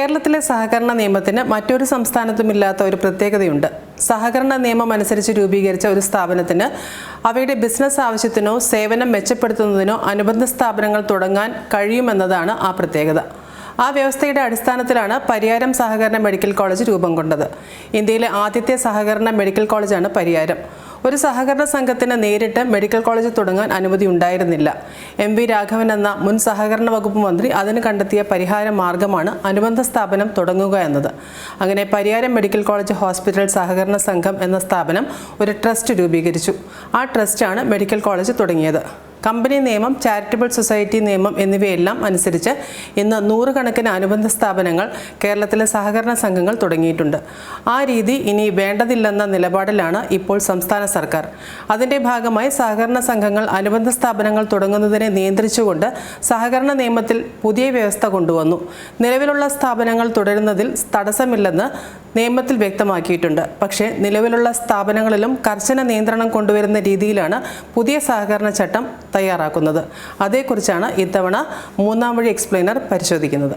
കേരളത്തിലെ സഹകരണ നിയമത്തിന് മറ്റൊരു സംസ്ഥാനത്തുമില്ലാത്ത ഒരു പ്രത്യേകതയുണ്ട്. സഹകരണ നിയമം അനുസരിച്ച് രൂപീകരിച്ച ഒരു സ്ഥാപനത്തിന് അവയുടെ ബിസിനസ് ആവശ്യത്തിനോ സേവനം മെച്ചപ്പെടുത്തുന്നതിനോ അനുബന്ധ സ്ഥാപനങ്ങൾ തുടങ്ങാൻ കഴിയുമെന്നതാണ് ആ പ്രത്യേകത. ആ വ്യവസ്ഥയുടെ അടിസ്ഥാനത്തിലാണ് പരിയാരം സഹകരണ മെഡിക്കൽ കോളേജ് രൂപം കൊണ്ടത്. ഇന്ത്യയിലെ ആദ്യത്തെ സഹകരണ മെഡിക്കൽ കോളേജാണ് പരിയാരം. ഒരു സഹകരണ സംഘത്തിന് നേരിട്ട് മെഡിക്കൽ കോളേജ് തുടങ്ങാൻ അനുമതി ഉണ്ടായിരുന്നില്ല. എം വി രാഘവൻ എന്ന മുൻ സഹകരണ വകുപ്പ് മന്ത്രി അതിന് കണ്ടെത്തിയ പരിഹാര മാർഗമാണ് അനുബന്ധ സ്ഥാപനം തുടങ്ങുക എന്നത്. അങ്ങനെ പരിയാരം മെഡിക്കൽ കോളേജ് ഹോസ്പിറ്റൽ സഹകരണ സംഘം എന്ന സ്ഥാപനം ഒരു ട്രസ്റ്റ് രൂപീകരിച്ചു. ആ ട്രസ്റ്റാണ് മെഡിക്കൽ കോളേജ് തുടങ്ങിയത്. കമ്പനി നിയമം ചാരിറ്റബിൾ സൊസൈറ്റി നിയമം എന്നിവയെല്ലാം അനുസരിച്ച് ഇന്ന് നൂറുകണക്കിന് അനുബന്ധ സ്ഥാപനങ്ങൾ കേരളത്തിലെ സഹകരണ സംഘങ്ങൾ തുടങ്ങിയിട്ടുണ്ട്. ആ രീതി ഇനി വേണ്ടതില്ലെന്ന നിലപാടിലാണ് ഇപ്പോൾ സംസ്ഥാന സർക്കാർ. അതിന്റെ ഭാഗമായി സഹകരണ സംഘങ്ങൾ അനുബന്ധ സ്ഥാപനങ്ങൾ തുടങ്ങുന്നതിനെ നിയന്ത്രിച്ചുകൊണ്ട് സഹകരണ നിയമത്തിൽ പുതിയ വ്യവസ്ഥ കൊണ്ടുവന്നു. നിലവിലുള്ള സ്ഥാപനങ്ങൾ തുടരുന്നതിൽ തടസ്സമില്ലെന്ന് നിയമത്തിൽ വ്യക്തമാക്കിയിട്ടുണ്ട്. പക്ഷേ നിലവിലുള്ള സ്ഥാപനങ്ങളിലും കർശന നിയന്ത്രണം കൊണ്ടുവരുന്ന രീതിയിലാണ് പുതിയ സഹകരണ ചട്ടം തയ്യാറാക്കുന്നത്. അതേക്കുറിച്ചാണ് ഇത്തവണ മൂന്നാം വഴി എക്സ്പ്ലെയിനർ പരിശോധിക്കുന്നത്.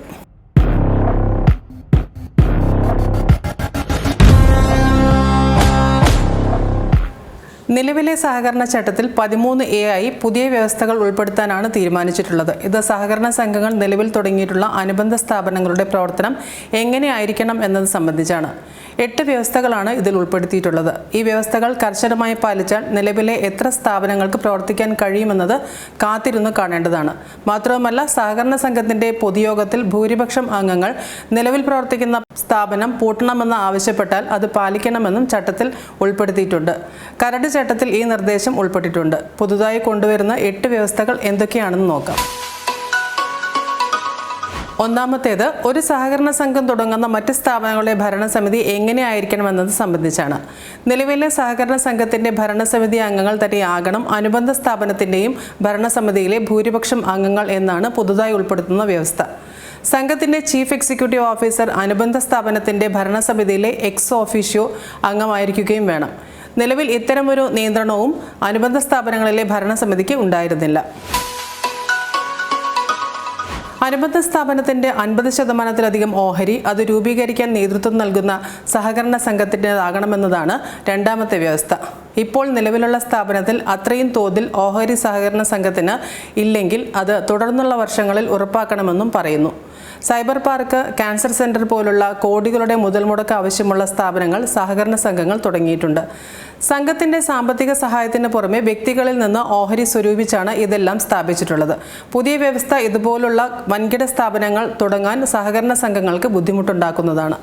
നിലവിലെ സഹകരണ ചട്ടത്തിൽ പതിമൂന്ന് എ ആയി പുതിയ വ്യവസ്ഥകൾ ഉൾപ്പെടുത്താനാണ് തീരുമാനിച്ചിട്ടുള്ളത്. ഇത് സഹകരണ സംഘങ്ങൾ നിലവിൽ തുടങ്ങിയിട്ടുള്ള അനുബന്ധ സ്ഥാപനങ്ങളുടെ പ്രവർത്തനം എങ്ങനെയായിരിക്കണം എന്നത് സംബന്ധിച്ചാണ്. എട്ട് വ്യവസ്ഥകളാണ് ഇതിൽ ഉൾപ്പെടുത്തിയിട്ടുള്ളത്. ഈ വ്യവസ്ഥകൾ കർശനമായി പാലിച്ചാൽ നിലവിലെ എത്ര സ്ഥാപനങ്ങൾക്ക് പ്രവർത്തിക്കാൻ കഴിയുമെന്നത് കാത്തിരുന്ന് കാണേണ്ടതാണ്. മാത്രവുമല്ല സഹകരണ സംഘത്തിന്റെ പൊതുയോഗത്തിൽ ഭൂരിപക്ഷം അംഗങ്ങൾ നിലവിൽ പ്രവർത്തിക്കുന്ന സ്ഥാപനം പൂട്ടണമെന്ന് ആവശ്യപ്പെട്ടാൽ അത് പാലിക്കണമെന്നും ചട്ടത്തിൽ ഉൾപ്പെടുത്തിയിട്ടുണ്ട്. കരട് ചട്ടത്തിൽ ഈ നിർദ്ദേശം ഉൾപ്പെട്ടിട്ടുണ്ട്. പുതുതായി കൊണ്ടുവരുന്ന എട്ട് വ്യവസ്ഥകൾ എന്തൊക്കെയാണെന്ന് നോക്കാം. ഒന്നാമത്തേത് ഒരു സഹകരണ സംഘം തുടങ്ങുന്ന മറ്റ് സ്ഥാപനങ്ങളുടെ ഭരണസമിതി എങ്ങനെയായിരിക്കണമെന്നത് സംബന്ധിച്ചാണ്. നിലവിലെ സഹകരണ സംഘത്തിന്റെ ഭരണസമിതി അംഗങ്ങൾ തന്നെയാകണം അനുബന്ധ സ്ഥാപനത്തിന്റെയും ഭരണസമിതിയിലെ ഭൂരിപക്ഷം അംഗങ്ങൾ എന്നാണ് പുതുതായി ഉൾപ്പെടുത്തുന്ന വ്യവസ്ഥ. സംഘത്തിന്റെ ചീഫ് എക്സിക്യൂട്ടീവ് ഓഫീസർ അനുബന്ധ സ്ഥാപനത്തിന്റെ ഭരണസമിതിയിലെ എക്സ് ഓഫീഷ്യോ അംഗമായിരിക്കുകയും വേണം. നിലവിൽ ഇത്തരമൊരു നിയന്ത്രണവും അനുബന്ധ സ്ഥാപനങ്ങളിലെ ഭരണസമിതിക്ക് ഉണ്ടായിരുന്നില്ല. അനുബന്ധ സ്ഥാപനത്തിന്റെ അൻപത് ശതമാനത്തിലധികം ഓഹരി അത് രൂപീകരിക്കാൻ നേതൃത്വം നൽകുന്ന സഹകരണ സംഘത്തിന്റെതാകണമെന്നതാണ് രണ്ടാമത്തെ വ്യവസ്ഥ. ഇപ്പോൾ നിലവിലുള്ള സ്ഥാപനത്തിൽ അത്രയും തോതിൽ ഓഹരി സഹകരണ സംഘത്തിന് ഇല്ലെങ്കിൽ അത് തുടർന്നുള്ള വർഷങ്ങളിൽ ഉറപ്പാക്കണമെന്നും പറയുന്നു. സൈബർ പാർക്ക് ക്യാൻസർ സെന്റർ പോലുള്ള കോടികളുടെ മുതൽ മുടക്ക് ആവശ്യമുള്ള സ്ഥാപനങ്ങൾ സഹകരണ സംഘങ്ങൾ തുടങ്ങിയിട്ടുണ്ട്. സംഘത്തിന്റെ സാമ്പത്തിക സഹായത്തിന് പുറമെ വ്യക്തികളിൽ നിന്ന് ഓഹരി സ്വരൂപിച്ചാണ് ഇതെല്ലാം സ്ഥാപിച്ചിട്ടുള്ളത്. പുതിയ വ്യവസ്ഥ ഇതുപോലുള്ള വൻകിട സ്ഥാപനങ്ങൾ തുടങ്ങാൻ സഹകരണ സംഘങ്ങൾക്ക് ബുദ്ധിമുട്ടുണ്ടാക്കുന്നതാണ്.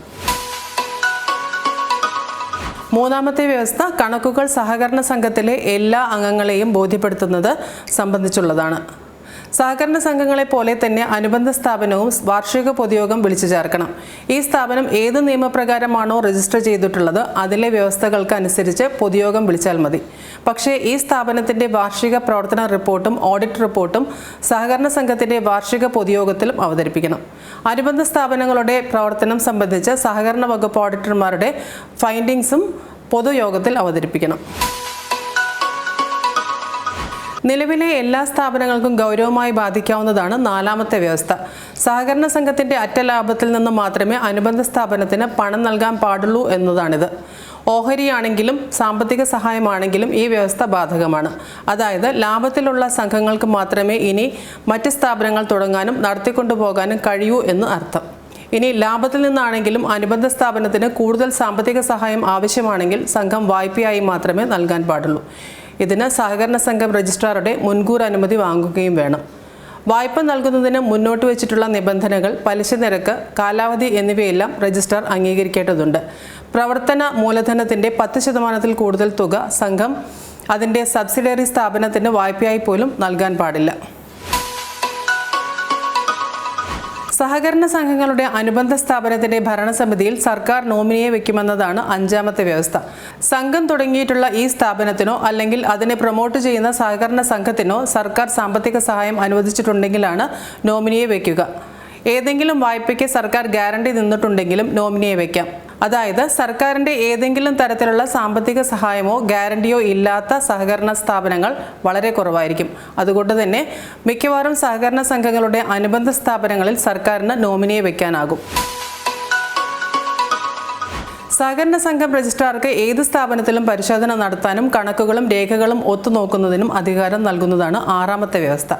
മൂന്നാമത്തെ വ്യവസ്ഥ കണക്കുകൾ സഹകരണ സംഘത്തിലെ എല്ലാ അംഗങ്ങളെയും ബോധ്യപ്പെടുത്തുന്നത് സംബന്ധിച്ചുള്ളതാണ്. സഹകരണ സംഘങ്ങളെ പോലെ തന്നെ അനുബന്ധ സ്ഥാപനവും വാർഷിക പൊതുയോഗം വിളിച്ചു ചേർക്കണം. ഈ സ്ഥാപനം ഏത് നിയമപ്രകാരമാണോ രജിസ്റ്റർ ചെയ്തിട്ടുള്ളത് അതിലെ വ്യവസ്ഥകൾക്ക് അനുസരിച്ച് പൊതുയോഗം വിളിച്ചാൽ മതി. പക്ഷേ ഈ സ്ഥാപനത്തിന്റെ വാർഷിക പ്രവർത്തന റിപ്പോർട്ടും ഓഡിറ്റ് റിപ്പോർട്ടും സഹകരണ സംഘത്തിന്റെ വാർഷിക പൊതുയോഗത്തിലും അവതരിപ്പിക്കണം. അനുബന്ധ സ്ഥാപനങ്ങളുടെ പ്രവർത്തനം സംബന്ധിച്ച് സഹകരണ വകുപ്പ് ഓഡിറ്റർമാരുടെ ഫൈൻഡിങ്സും പൊതുയോഗത്തിൽ അവതരിപ്പിക്കണം. നിലവിലെ എല്ലാ സ്ഥാപനങ്ങൾക്കും ഗൗരവമായി ബാധിക്കാവുന്നതാണ് നാലാമത്തെ വ്യവസ്ഥ. സഹകരണ സംഘത്തിന്റെ അറ്റ ലാഭത്തിൽ നിന്ന് മാത്രമേ അനുബന്ധ സ്ഥാപനത്തിന് പണം നൽകാൻ പാടുള്ളൂ എന്നതാണിത്. ഓഹരിയാണെങ്കിലും സാമ്പത്തിക സഹായമാണെങ്കിലും ഈ വ്യവസ്ഥ ബാധകമാണ്. അതായത് ലാഭത്തിലുള്ള സംഘങ്ങൾക്ക് മാത്രമേ ഇനി മറ്റ് സ്ഥാപനങ്ങൾ തുടങ്ങാനും നടത്തിക്കൊണ്ടുപോകാനും കഴിയൂ എന്ന് അർത്ഥം. ഇനി ലാഭത്തിൽ നിന്നാണെങ്കിലും അനുബന്ധ സ്ഥാപനത്തിന് കൂടുതൽ സാമ്പത്തിക സഹായം ആവശ്യമാണെങ്കിൽ സംഘം വായ്പയായി മാത്രമേ നൽകാൻ പാടുള്ളൂ. ഇതിന് സഹകരണ സംഘം രജിസ്ട്രാറുടെ മുൻകൂർ അനുമതി വാങ്ങുകയും വേണം. വായ്പ നൽകുന്നതിന് മുന്നോട്ട് വെച്ചിട്ടുള്ള നിബന്ധനകൾ പലിശ നിരക്ക് കാലാവധി എന്നിവയെല്ലാം രജിസ്ട്രാർ അംഗീകരിക്കേണ്ടതുണ്ട്. പ്രവർത്തന മൂലധനത്തിന്റെ പത്ത് ശതമാനത്തിൽ കൂടുതൽ തുക സംഘം അതിന്റെ സബ്സിഡറി സ്ഥാപനത്തിന് വായ്പയായി പോലും നൽകാൻ പാടില്ല. സഹകരണ സംഘങ്ങളുടെ അനുബന്ധ സ്ഥാപനത്തിന്റെ ഭരണസമിതിയിൽ സർക്കാർ നോമിനിയെ വെക്കുമെന്നതാണ് അഞ്ചാമത്തെ വ്യവസ്ഥ. സംഘം തുടങ്ങിയിട്ടുള്ള ഈ സ്ഥാപനത്തിനോ അല്ലെങ്കിൽ അതിനെ പ്രൊമോട്ട് ചെയ്യുന്ന സഹകരണ സംഘത്തിനോ സർക്കാർ സാമ്പത്തിക സഹായം അനുവദിച്ചിട്ടുണ്ടെങ്കിലാണ് നോമിനിയെ വയ്ക്കുക ഏതെങ്കിലും വായ്പയ്ക്ക് സർക്കാർ ഗ്യാരണ്ടി നിന്നിട്ടുണ്ടെങ്കിലും നോമിനിയെ വയ്ക്കാം അതായത് സർക്കാരിന്റെ ഏതെങ്കിലും തരത്തിലുള്ള സാമ്പത്തിക സഹായമോ ഗ്യാരണ്ടിയോ ഇല്ലാത്ത സഹകരണ സ്ഥാപനങ്ങൾ വളരെ കുറവായിരിക്കും. അതുകൊണ്ട് തന്നെ മിക്കവാറും സഹകരണ സംഘങ്ങളുടെ അനുബന്ധ സ്ഥാപനങ്ങളിൽ സർക്കാരിന് നോമിനിയെ വയ്ക്കാനാകും സഹകരണ സംഘം രജിസ്ട്രാർക്ക് ഏത് സ്ഥാപനത്തിലും പരിശോധന നടത്താനും കണക്കുകളും രേഖകളും ഒത്തുനോക്കുന്നതിനും അധികാരം നൽകുന്നതാണ് ആറാമത്തെ വ്യവസ്ഥ.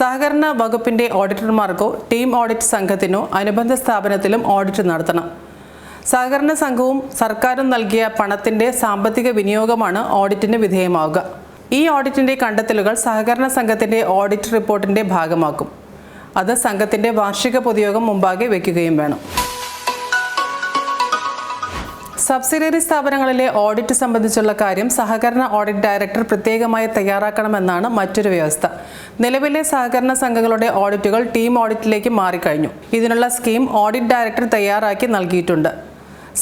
സഹകരണ വകുപ്പിന്റെ ഓഡിറ്റർമാർക്കോ ടീം ഓഡിറ്റ് സംഘത്തിനോ അനുബന്ധ സ്ഥാപനത്തിലും ഓഡിറ്റ് നടത്തണം. സഹകരണ സംഘവും സർക്കാരും നൽകിയ പണത്തിന്റെ സാമ്പത്തിക വിനിയോഗമാണ് ഓഡിറ്റിന് വിധേയമാവുക. ഈ ഓഡിറ്റിന്റെ കണ്ടെത്തലുകൾ സഹകരണ സംഘത്തിന്റെ ഓഡിറ്റ് റിപ്പോർട്ടിന്റെ ഭാഗമാക്കും. അത് സംഘത്തിന്റെ വാർഷിക പൊതുയോഗം മുമ്പാകെ വയ്ക്കുകയും വേണം. സബ്സിഡിയറി സ്ഥാപനങ്ങളിലെ ഓഡിറ്റ് സംബന്ധിച്ചുള്ള കാര്യം സഹകരണ ഓഡിറ്റ് ഡയറക്ടർ പ്രത്യേകമായി തയ്യാറാക്കണമെന്നാണ് മറ്റൊരു വ്യവസ്ഥ. നിലവിലെ സഹകരണ സംഘങ്ങളുടെ ഓഡിറ്റുകൾ ടീം ഓഡിറ്റിലേക്ക് മാറിക്കഴിഞ്ഞു. ഇതിനുള്ള സ്കീം ഓഡിറ്റ് ഡയറക്ടർ തയ്യാറാക്കി നൽകിയിട്ടുണ്ട്.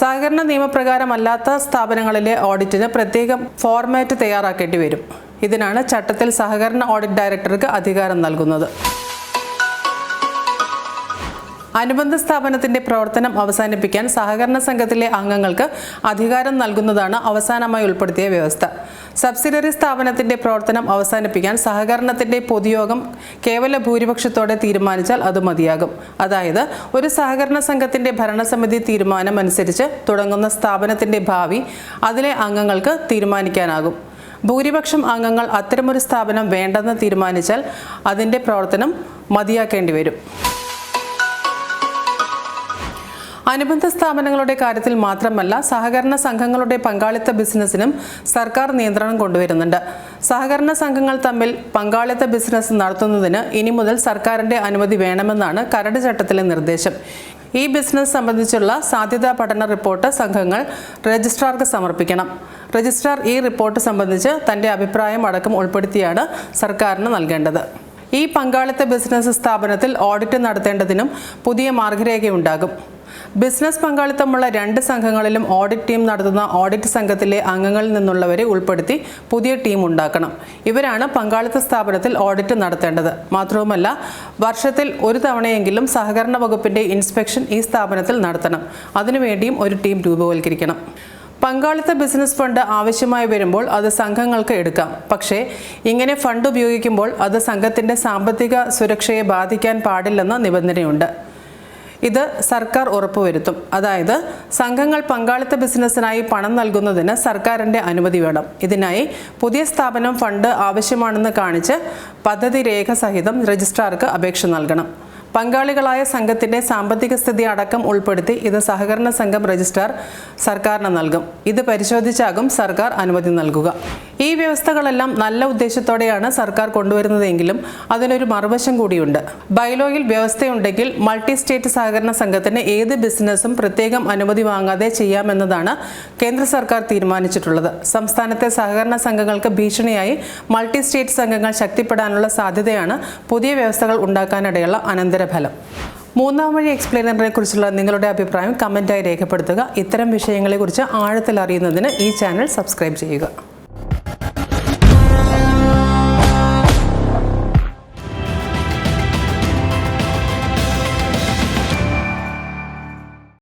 സഹകരണ നിയമപ്രകാരമല്ലാത്ത സ്ഥാപനങ്ങളിലെ ഓഡിറ്റിന് പ്രത്യേകം ഫോർമാറ്റ് തയ്യാറാക്കേണ്ടി വരും. ഇതിനാണ് ചട്ടത്തിൽ സഹകരണ ഓഡിറ്റ് ഡയറക്ടർക്ക് അധികാരം നൽകുന്നത്. അനുബന്ധ സ്ഥാപനത്തിന്റെ പ്രവർത്തനം അവസാനിപ്പിക്കാൻ സഹകരണ സംഘത്തിലെ അംഗങ്ങൾക്ക് അധികാരം നൽകുന്നതാണ് അവസാനമായി ഉൾപ്പെടുത്തിയ വ്യവസ്ഥ. സബ്സിഡറി സ്ഥാപനത്തിന്റെ പ്രവർത്തനം അവസാനിപ്പിക്കാൻ സഹകരണത്തിന്റെ പൊതുയോഗം കേവല ഭൂരിപക്ഷത്തോടെ തീരുമാനിച്ചാൽ അത് മതിയാകും. അതായത് ഒരു സഹകരണ സംഘത്തിന്റെ ഭരണസമിതി തീരുമാനം അനുസരിച്ച് തുടങ്ങുന്ന സ്ഥാപനത്തിന്റെ ഭാവി അതിലെ അംഗങ്ങൾക്ക് തീരുമാനിക്കാനാകും. ഭൂരിപക്ഷം അംഗങ്ങൾ അത്തരമൊരു സ്ഥാപനം വേണ്ടെന്ന് തീരുമാനിച്ചാൽ അതിന്റെ പ്രവർത്തനം മതിയാക്കേണ്ടി വരും. അനുബന്ധ സ്ഥാപനങ്ങളുടെ കാര്യത്തിൽ മാത്രമല്ല സഹകരണ സംഘങ്ങളുടെ പങ്കാളിത്ത ബിസിനസ്സിനും സർക്കാർ നിയന്ത്രണം കൊണ്ടുവരുന്നുണ്ട്. സഹകരണ സംഘങ്ങൾ തമ്മിൽ പങ്കാളിത്ത ബിസിനസ് നടത്തുന്നതിന് ഇനി മുതൽ സർക്കാരിന്റെ അനുമതി വേണമെന്നാണ് കരട് ചട്ടത്തിലെ നിർദ്ദേശം. ഈ ബിസിനസ് സംബന്ധിച്ചുള്ള സാധ്യതാ പഠന റിപ്പോർട്ട് സംഘങ്ങൾ രജിസ്ട്രാർക്ക് സമർപ്പിക്കണം. രജിസ്ട്രാർ ഈ റിപ്പോർട്ട് സംബന്ധിച്ച് തന്റെ അഭിപ്രായം അടക്കം ഉൾപ്പെടുത്തിയാണ് സർക്കാരിന് നൽകേണ്ടത്. ഈ പങ്കാളിത്ത ബിസിനസ് സ്ഥാപനത്തിൽ ഓഡിറ്റ് നടത്തേണ്ടതിനും പുതിയ മാർഗരേഖയുണ്ടാകും. ബിസിനസ് പങ്കാളിത്തമുള്ള രണ്ട് സംഘങ്ങളിലും ഓഡിറ്റ് ടീം നടത്തുന്ന ഓഡിറ്റ് സംഘത്തിലെ അംഗങ്ങളിൽ നിന്നുള്ളവരെ ഉൾപ്പെടുത്തി പുതിയ ടീം ഉണ്ടാക്കണം. ഇവരാണ് പങ്കാളിത്ത സ്ഥാപനത്തിൽ ഓഡിറ്റ് നടത്തേണ്ടത്. മാത്രവുമല്ല വർഷത്തിൽ ഒരു തവണയെങ്കിലും സഹകരണ വകുപ്പിന്റെ ഇൻസ്പെക്ഷൻ ഈ സ്ഥാപനത്തിൽ നടത്തണം. അതിനുവേണ്ടിയും ഒരു ടീം രൂപവൽക്കരിക്കണം. പങ്കാളിത്ത ബിസിനസ് ഫണ്ട് ആവശ്യമായി വരുമ്പോൾ അത് സംഘങ്ങൾക്ക് എടുക്കാം. പക്ഷേ ഇങ്ങനെ ഫണ്ട് ഉപയോഗിക്കുമ്പോൾ അത് സംഘത്തിന്റെ സാമ്പത്തിക സുരക്ഷയെ ബാധിക്കാൻ പാടില്ലെന്ന നിബന്ധനയുണ്ട്. ഇത് സർക്കാർ ഉറപ്പുവരുത്തും. അതായത് സംഘങ്ങൾ പങ്കാളിത്ത ബിസിനസ്സിനായി പണം നൽകുന്നതിന് സർക്കാരിന്റെ അനുമതി വേണം. ഇതിനായി പുതിയ സ്ഥാപനം ഫണ്ട് ആവശ്യമാണെന്ന് കാണിച്ച് പദ്ധതി രേഖ സഹിതം രജിസ്ട്രാർക്ക് അപേക്ഷ നൽകണം. പങ്കാളികളായ സംഘത്തിന്റെ സാമ്പത്തിക സ്ഥിതി അടക്കം ഉൾപ്പെടുത്തി ഇത് സഹകരണ സംഘം രജിസ്ട്രാർ സർക്കാരിന് നൽകും. ഇത് പരിശോധിച്ചാകും സർക്കാർ അനുമതി നൽകുക. ഈ വ്യവസ്ഥകളെല്ലാം നല്ല ഉദ്ദേശത്തോടെയാണ് സർക്കാർ കൊണ്ടുവരുന്നതെങ്കിലും അതിനൊരു മറുവശം കൂടിയുണ്ട്. ബൈലോയിൽ വ്യവസ്ഥയുണ്ടെങ്കിൽ മൾട്ടി സ്റ്റേറ്റ് സഹകരണ സംഘത്തിന് ഏത് ബിസിനസ്സും പ്രത്യേകം അനുമതി വാങ്ങാതെ ചെയ്യാമെന്നതാണ് കേന്ദ്ര സർക്കാർ തീരുമാനിച്ചിട്ടുള്ളത്. സംസ്ഥാനത്തെ സഹകരണ സംഘങ്ങൾക്ക് ഭീഷണിയായി മൾട്ടി സ്റ്റേറ്റ് സംഘങ്ങൾ ശക്തിപ്പെടാനുള്ള സാധ്യതയാണ് പുതിയ വ്യവസ്ഥകൾ ഉണ്ടാക്കാനിടയുള്ള അനന്തരഫലം. മൂന്നാം വഴി എക്സ്പ്ലെയിനറിനെ കുറിച്ചുള്ള നിങ്ങളുടെ അഭിപ്രായം കമന്റായി രേഖപ്പെടുത്തുക. ഇത്തരം വിഷയങ്ങളെക്കുറിച്ച് ആഴത്തിൽ അറിയുന്നതിന് ഈ ചാനൽ സബ്സ്ക്രൈബ് ചെയ്യുക.